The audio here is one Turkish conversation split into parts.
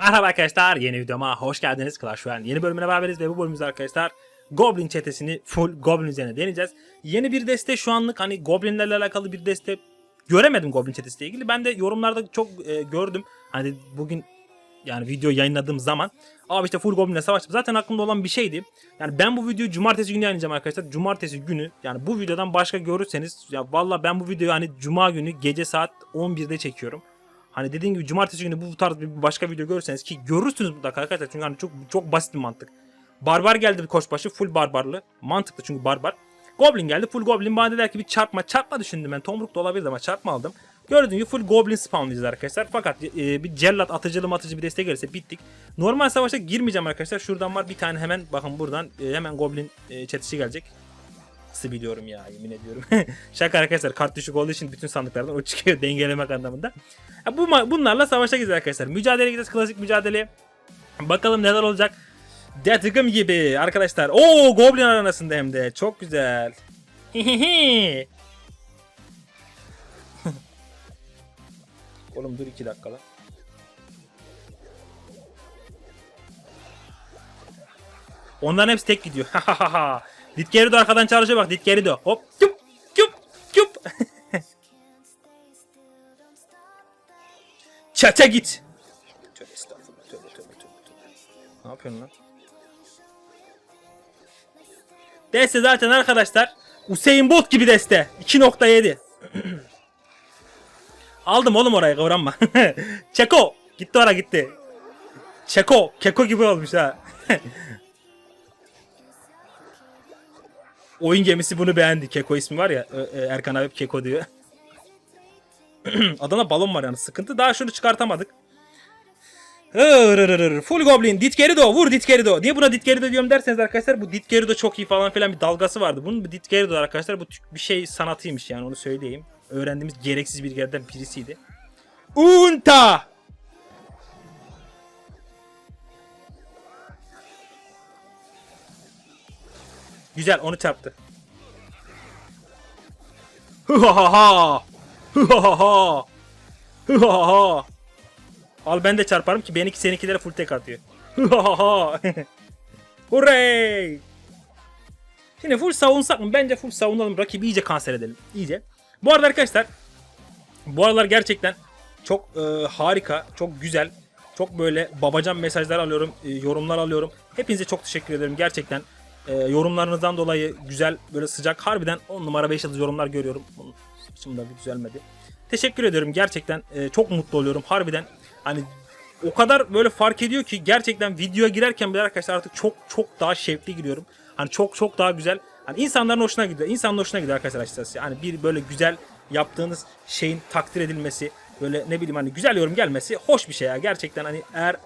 Merhaba arkadaşlar yeni videoma hoş geldiniz Clash Royale yeni bölümüne beraberiz ve bu bölümümüzde arkadaşlar Goblin çetesini full Goblin üzerine deneyeceğiz. Yeni bir deste şu anlık hani Goblinlerle alakalı bir deste göremedim Goblin çetesiyle ilgili. Ben de yorumlarda çok e, gördüm. Hani bugün yani video yayınladığım zaman abi işte full Goblin'le savaştım. Zaten aklımda olan bir şeydi. Yani ben bu videoyu cumartesi günü yayınlayacağım arkadaşlar. Cumartesi günü yani bu videodan başka görürseniz ya valla ben bu videoyu hani cuma günü gece saat 11'de çekiyorum. Hani dediğim gibi cumartesi günü bu tarz bir başka video görürseniz ki görürsünüz mutlaka arkadaşlar çünkü hani çok çok basit bir mantık. Barbar geldi bir koçbaşı full barbarlı. Mantıklı çünkü barbar. Goblin geldi full goblin bana dediler ki bir çarpma çarpma düşündüm ben tomruk da olabilirdi ama çarpma aldım. Gördüğünüz gibi full goblin spawnlayacağız arkadaşlar. Fakat e, bir cellat atıcılı matıcı bir destek gelirse bittik. Normal savaşa girmeyeceğim arkadaşlar. Şuradan var bir tane hemen bakın buradan e, hemen goblin e, çetesi gelecek. Biliyorum ya yemin ediyorum. Şaka arkadaşlar kart düşük olduğu için bütün sandıklardan o çıkıyor dengelemek anlamında. Bu bunlarla savaşa gideceğiz arkadaşlar. Mücadele gideceğiz klasik mücadele. Bakalım neler olacak. Deathgum gibi arkadaşlar. Oo Goblin aranasında hem de. Çok güzel. Oğlum dur iki dakika lan. Onların hepsi tek gidiyor. Ditgerido arkadan çalışıyor bak Ditgerido. Hop. Yup. Yup. Yup. Çete git. Tövbe estağfurullah. Tövbe tövbe tövbe. tövbe. Ne yapıyorsun lan? Deste zaten arkadaşlar Usain Bolt gibi deste. 2.7. Aldım oğlum orayı kıvranma. Çeko. Gitti oraya gitti. Çeko. Keko gibi olmuş ha. Oyun gemisi bunu beğendi. Keko ismi var ya. Erkan abi Keko diyor. Adana balon var yani sıkıntı. Daha şunu çıkartamadık. Full Goblin. Ditgerido. Vur Ditgerido. Niye buna Ditgerido diyorum derseniz arkadaşlar bu Ditgerido çok iyi falan filan bir dalgası vardı. Bunun Ditgerido arkadaşlar bu bir şey sanatıymış yani onu söyleyeyim. Öğrendiğimiz gereksiz bir yerden birisiydi. Unta. Güzel onu çarptı. Hı ha ha ha. Hı ha ha ha. Hı ha ha ha. Al ben de çarparım ki benimki seninkilere full tek atıyor. Hı ha ha ha. Hurray. Şimdi full savunsak mı? Bence full savunalım. Rakibi iyice kanser edelim. İyice. Bu arada arkadaşlar bu aralar gerçekten çok e, harika, çok güzel, çok böyle babacan mesajlar alıyorum, e, yorumlar alıyorum. Hepinize çok teşekkür ederim gerçekten. E, yorumlarınızdan dolayı güzel, böyle sıcak, harbiden 10 numara 5 yıldız yorumlar görüyorum. Bunun saçım da bir düzelmedi. Teşekkür ediyorum gerçekten. e, çok mutlu oluyorum harbiden. Hani o kadar böyle fark ediyor ki gerçekten videoya girerken bile arkadaşlar artık çok çok daha şevkli giriyorum. Hani çok çok daha güzel. Hani insanların hoşuna gidiyor. İnsanların hoşuna gidiyor arkadaşlar açıkçası. Hani bir böyle güzel yaptığınız şeyin takdir edilmesi, böyle ne bileyim hani güzel yorum gelmesi hoş bir şey ya. Gerçekten hani eğer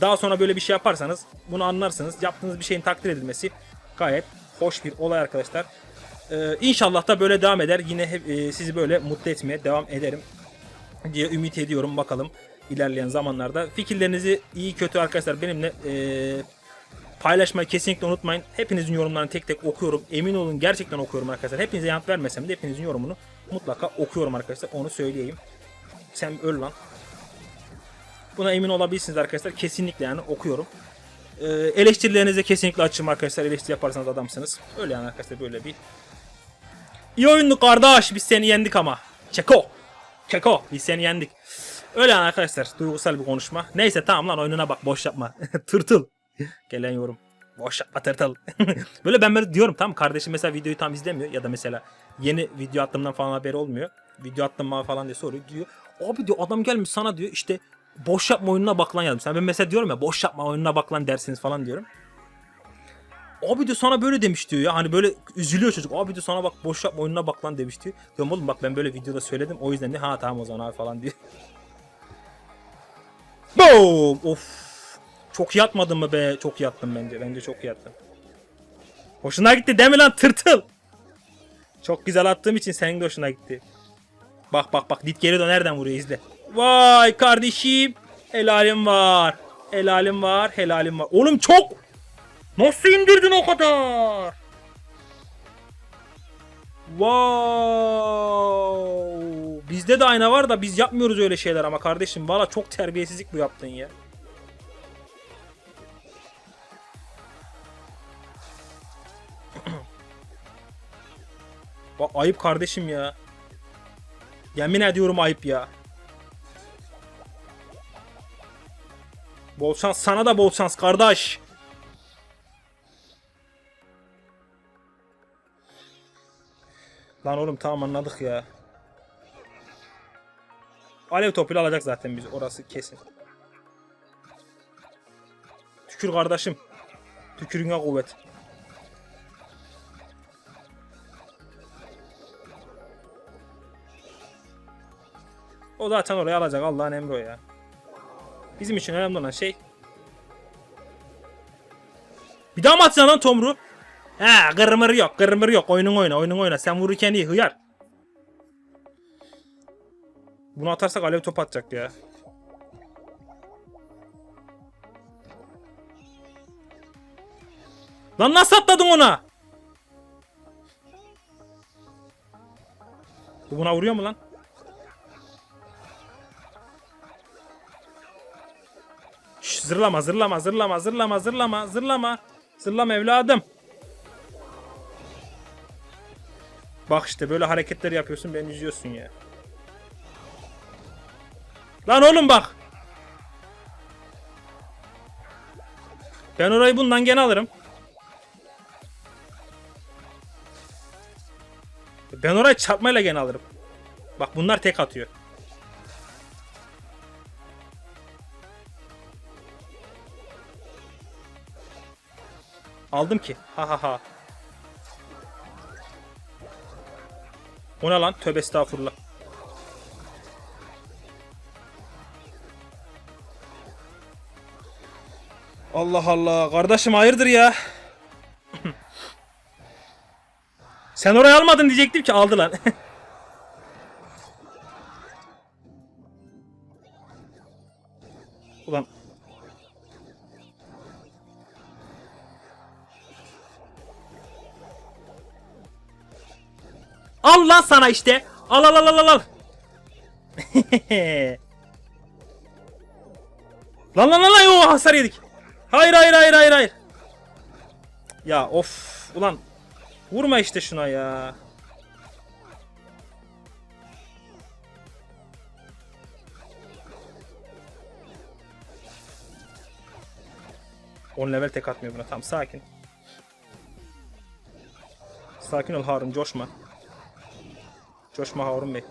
daha sonra böyle bir şey yaparsanız bunu anlarsınız. Yaptığınız bir şeyin takdir edilmesi gayet hoş bir olay arkadaşlar. Ee, inşallah da böyle devam eder. Yine hep, e, sizi böyle mutlu etmeye devam ederim diye ümit ediyorum bakalım ilerleyen zamanlarda. Fikirlerinizi iyi kötü arkadaşlar benimle eee, paylaşmayı kesinlikle unutmayın. Hepinizin yorumlarını tek tek okuyorum. Emin olun gerçekten okuyorum arkadaşlar. Hepinize yanıt vermesem de hepinizin yorumunu mutlaka okuyorum arkadaşlar. Onu söyleyeyim. Sen öl lan. Buna emin olabilirsiniz arkadaşlar. Kesinlikle yani okuyorum. Eee eleştirilerinize kesinlikle açığım arkadaşlar. Eleştiri yaparsanız adamsınız. Öyle yani arkadaşlar böyle bir. İyi oyundu kardeş. Biz seni yendik ama. Çeko. Keko biz seni yendik. Öyle yani arkadaşlar duygusal bir konuşma. Neyse tamam lan oyununa bak boş yapma. tırtıl. Gelen yorum. Boş yapma tırtıl. böyle ben böyle diyorum tamam kardeşim mesela videoyu tam izlemiyor ya da mesela yeni video attığımdan falan haberi olmuyor. Video attım falan diye soruyor. Diyor abi diyor adam gelmiş sana diyor işte boş yapma oyununa bak lan yazmış. Yani ben mesela diyorum ya boş yapma oyununa bak lan dersiniz falan diyorum. Abi diyor sana böyle demiş diyor ya. Hani böyle üzülüyor çocuk. Abi diyor sana bak boş yapma oyununa bak lan demiş diyor. Diyorum oğlum bak ben böyle videoda söyledim. O yüzden de ha tamam o zaman abi falan diyor. Boom! Of. Çok iyi atmadın mı be? Çok iyi attım bence. Bence çok iyi attım. Hoşuna gitti değil mi lan tırtıl? Çok güzel attığım için senin de hoşuna gitti. Bak bak bak dit geri nereden vuruyor izle. Vay kardeşim. Helalim var. Helalim var. Helalim var. Oğlum çok. Nasıl indirdin o kadar? Wow. Bizde de ayna var da biz yapmıyoruz öyle şeyler ama kardeşim. Valla çok terbiyesizlik bu yaptın ya. Bak ayıp kardeşim ya. Yemin ediyorum ayıp ya. Bol şans sana da bol şans kardeş. Lan oğlum tamam anladık ya. Alev topuyla alacak zaten biz orası kesin. Tükür kardeşim. Tükürüğüne kuvvet. O zaten oraya alacak Allah'ın emri o ya. Bizim için önemli olan şey. Bir daha mı atacaksın lan Tomru? He kırmır yok kırmır yok oyunun oyna oyunun oyna sen vururken iyi hıyar. Bunu atarsak alev top atacak ya. Lan nasıl atladın ona? Bu buna vuruyor mu lan? Şş, zırlama zırlama zırlama zırlama zırlama zırlama. Zırlama evladım. Bak işte böyle hareketler yapıyorsun beni üzüyorsun ya. Lan oğlum bak. Ben orayı bundan gene alırım. Ben orayı çarpmayla gene alırım. Bak bunlar tek atıyor. Aldım ki. Ha ha ha. O ne lan? Tövbe estağfurullah. Allah Allah. Kardeşim hayırdır ya? Sen orayı almadın diyecektim ki aldı lan. Al lan sana işte. Al al al al al, lan lan lan lan yo hasar yedik. Hayır hayır hayır hayır hayır. Ya of ulan vurma işte şuna ya. On level tek atmıyor buna. Tamam sakin. Sakin ol Harun coşma. Coşma Harun Bey.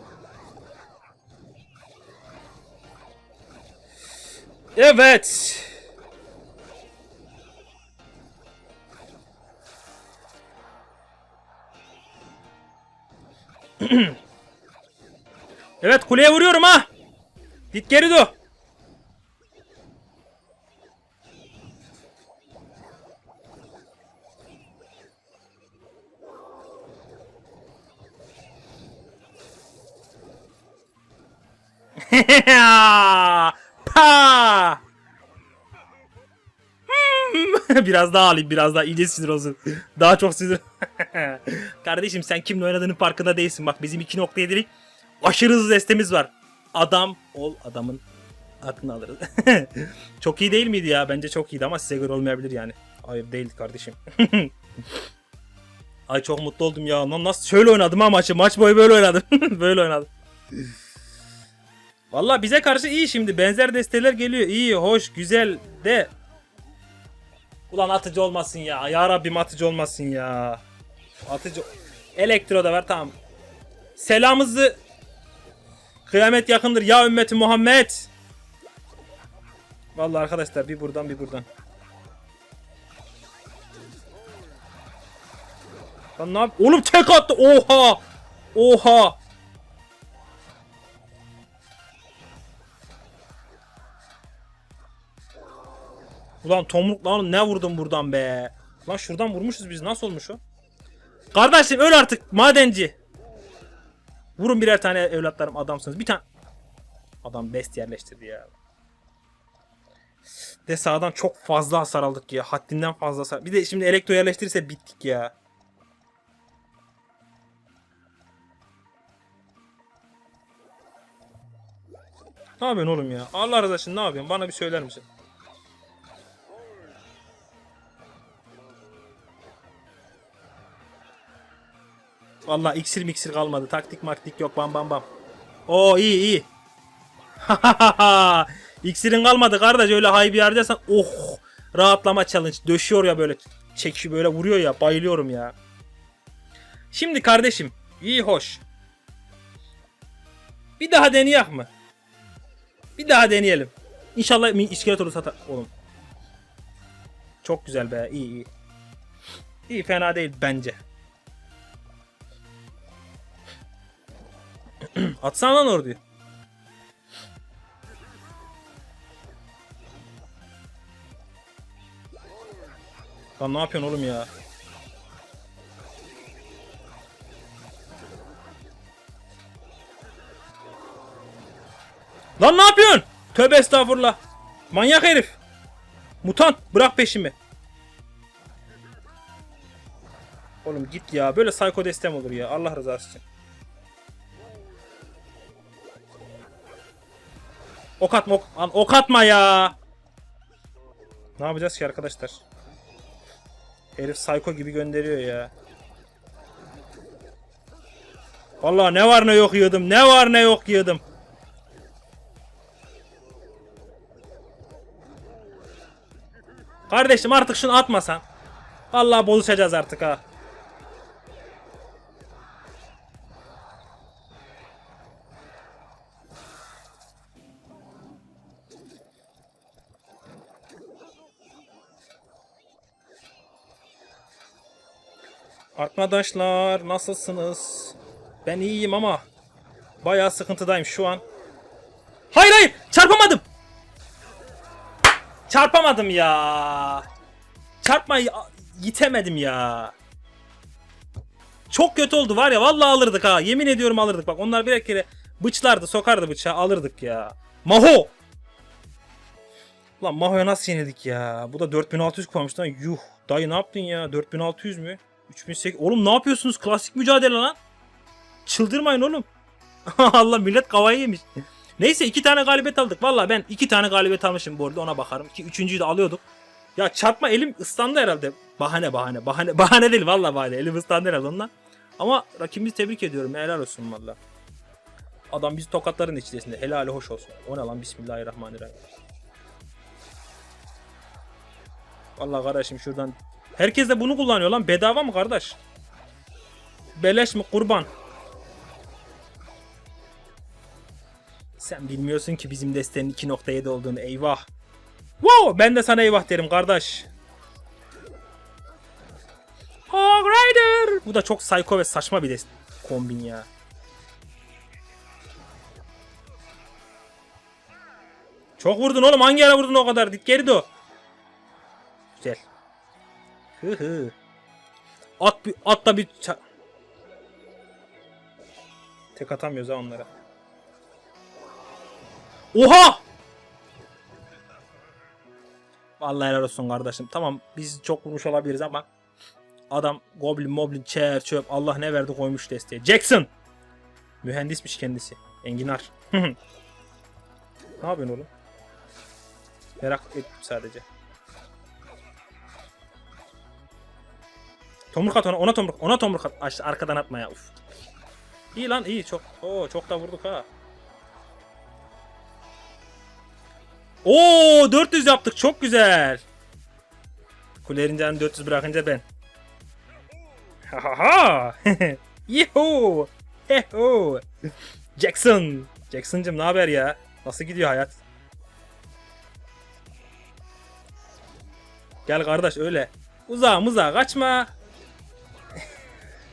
Evet. evet kuleye vuruyorum ha. Git geri dur. pa! Hmm. biraz daha alayım biraz daha iyice sinir olsun. Daha çok sinir. Kardeşim sen kimle oynadığının farkında değilsin. Bak bizim 2.7'lik aşırı hızlı destemiz var. Adam ol adamın aklını alırız. çok iyi değil miydi ya? Bence çok iyiydi ama size göre olmayabilir yani. Hayır değil kardeşim. Ay çok mutlu oldum ya. Lan nasıl şöyle oynadım ha maçı. Maç boyu böyle oynadım. böyle oynadım. Valla bize karşı iyi şimdi. Benzer desteler geliyor. İyi, hoş, güzel de. Ulan atıcı olmasın ya. Ya Rabbim atıcı olmasın ya. Atıcı. Elektro da var tamam. Selamımızı Kıyamet yakındır ya ümmeti Muhammed. Vallahi arkadaşlar bir buradan bir buradan. Lan ne yap? Oğlum tek attı. Oha. Oha. Ulan tomruk lan ne vurdum buradan be. Lan şuradan vurmuşuz biz nasıl olmuş o? Kardeşim öl artık madenci. Vurun birer tane evlatlarım adamsınız. Bir tane. Adam best yerleştirdi ya. De sağdan çok fazla hasar aldık ya. Haddinden fazla hasar. Bir de şimdi elektro yerleştirirse bittik ya. Ne yapıyorsun oğlum ya? Allah razı olsun ne yapıyorsun? Bana bir söyler misin? Vallahi iksir miksir kalmadı. Taktik maktik yok. Bam bam bam. Oo iyi iyi. İksirin kalmadı kardeş öyle hay bir yerdeysen oh rahatlama challenge döşüyor ya böyle çekiyor böyle vuruyor ya bayılıyorum ya. Şimdi kardeşim iyi hoş. Bir daha deneyek mi? Bir daha deneyelim. İnşallah mi- iskelet olur satar oğlum. Çok güzel be iyi iyi. İyi fena değil bence. Atsana lan orduyu. Lan ne yapıyorsun oğlum ya? Lan ne yapıyorsun? Tövbe estağfurullah. Manyak herif. Mutant bırak peşimi. Oğlum git ya. Böyle psycho destem olur ya. Allah rızası için. Ok atma ok, ok atma ya. Ne yapacağız ki arkadaşlar? Herif psycho gibi gönderiyor ya. Vallahi ne var ne yok yiyordum. Ne var ne yok yiyordum. Kardeşim artık şunu atmasan. Vallahi bozuşacağız artık ha. Arkadaşlar nasılsınız? Ben iyiyim ama bayağı sıkıntıdayım şu an. Hayır hayır çarpamadım. Çarpamadım ya. Çarpmayı yitemedim ya. Çok kötü oldu var ya vallahi alırdık ha. Yemin ediyorum alırdık. Bak onlar birer kere bıçlardı sokardı bıçağı alırdık ya. Maho. Lan Maho'ya nasıl yenildik ya? Bu da 4600 koymuş lan. Yuh. Dayı ne yaptın ya? 4600 mü? 3008. Oğlum ne yapıyorsunuz? Klasik mücadele lan. Çıldırmayın oğlum. Allah millet kavayı yemiş. Neyse iki tane galibiyet aldık. Valla ben iki tane galibiyet almışım bu arada ona bakarım. Ki üçüncüyü de alıyorduk. Ya çarpma elim ıslandı herhalde. Bahane bahane. Bahane bahane değil valla bahane. Elim ıslandı herhalde ondan. Ama rakibimizi tebrik ediyorum. Helal olsun valla. Adam bizi tokatların içerisinde. Helali hoş olsun. O ne lan Bismillahirrahmanirrahim. Valla kardeşim şuradan. Herkes de bunu kullanıyor lan. Bedava mı kardeş? Beleş mi kurban? Sen bilmiyorsun ki bizim destenin 2.7 olduğunu eyvah. Wow ben de sana eyvah derim kardeş. Hog Rider. Bu da çok psycho ve saçma bir dest kombin ya. Çok vurdun oğlum hangi ara vurdun o kadar? Git geri do. Hı hı. At bir at da bir Tek atamıyoruz ha onlara. Oha! Vallahi helal olsun kardeşim. Tamam biz çok vurmuş olabiliriz ama adam goblin moblin çer çöp Allah ne verdi koymuş desteğe. Jackson! Mühendismiş kendisi. Enginar. ne yapıyorsun oğlum? Merak ettim sadece. Tomruk at ona, ona tomruk, ona tomruk at. Aş- arkadan atma ya. Uf. İyi lan iyi çok. Oo çok da vurduk ha. Oo 400 yaptık çok güzel. Kulerin canını 400 bırakınca ben. Ha ha ha. Yuhu. Heho. Jackson. Jackson'cım ne haber ya? Nasıl gidiyor hayat? Gel kardeş öyle. Uzağa muzağa kaçma.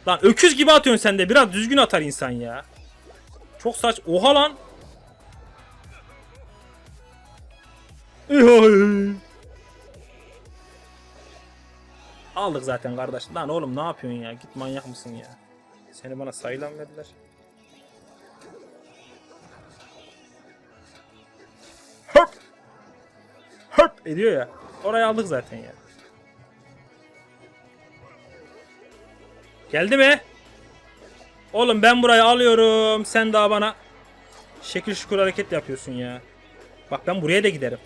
Lan öküz gibi atıyorsun sen de. Biraz düzgün atar insan ya. Çok saç. Oha lan. Aldık zaten kardeş. Lan oğlum ne yapıyorsun ya? Git manyak mısın ya? Seni bana sayılan verdiler. Hop. Hop ediyor ya. Orayı aldık zaten ya. Geldi mi? Oğlum ben burayı alıyorum. Sen daha bana şekil şukur hareket yapıyorsun ya. Bak ben buraya da giderim.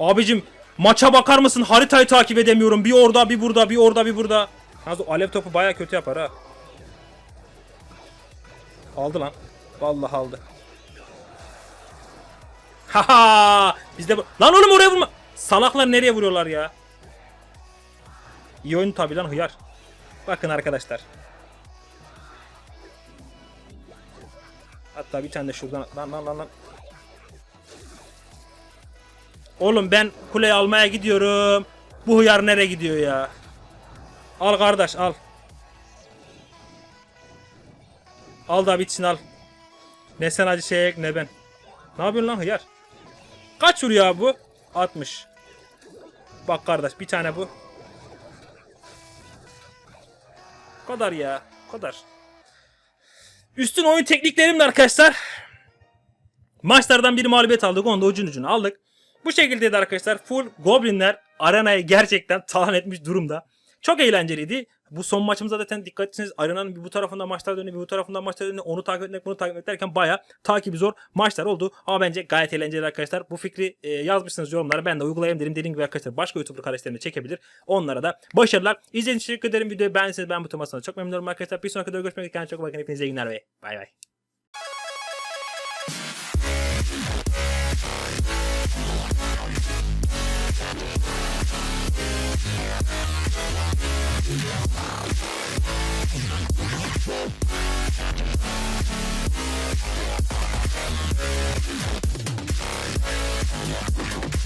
Abicim Maça bakar mısın? Haritayı takip edemiyorum. Bir orada, bir burada, bir orada, bir burada. Yalnız o alev topu baya kötü yapar ha. Aldı lan. Vallahi aldı. Haha! Biz de bu... Lan oğlum oraya vurma. Salaklar nereye vuruyorlar ya? İyi oyun tabi lan hıyar. Bakın arkadaşlar. Hatta bir tane de şuradan lan lan lan lan. Oğlum ben kuleyi almaya gidiyorum. Bu hıyar nereye gidiyor ya? Al kardeş al. Al da bitsin al. Ne sen acı şey ne ben. Ne yapıyorsun lan hıyar? Kaç vuruyor bu? 60. Bak kardeş bir tane bu. Bu kadar ya. Bu kadar. Üstün oyun tekniklerimle arkadaşlar. Maçlardan bir mağlubiyet aldık. Onu da ucun ucuna aldık. Bu şekilde de arkadaşlar full Goblinler arenayı gerçekten talan etmiş durumda. Çok eğlenceliydi. Bu son maçımızda zaten dikkat etseniz arenanın bir bu tarafından maçlar dönüyor, bir bu tarafından maçlar dönüyor. Onu takip etmek, bunu takip etmek derken baya takibi zor maçlar oldu. Ama bence gayet eğlenceli arkadaşlar. Bu fikri e, yazmışsınız yorumlara. Ben de uygulayayım dedim. Dediğim gibi arkadaşlar başka YouTuber kardeşlerim de çekebilir. Onlara da başarılar. İzlediğiniz için teşekkür ederim. Videoyu beğendiyseniz ben bu temasına çok memnun olurum arkadaşlar. Bir sonraki videoda görüşmek üzere. Çok bakın. Hepinize iyi günler ve bay bay. やったやった!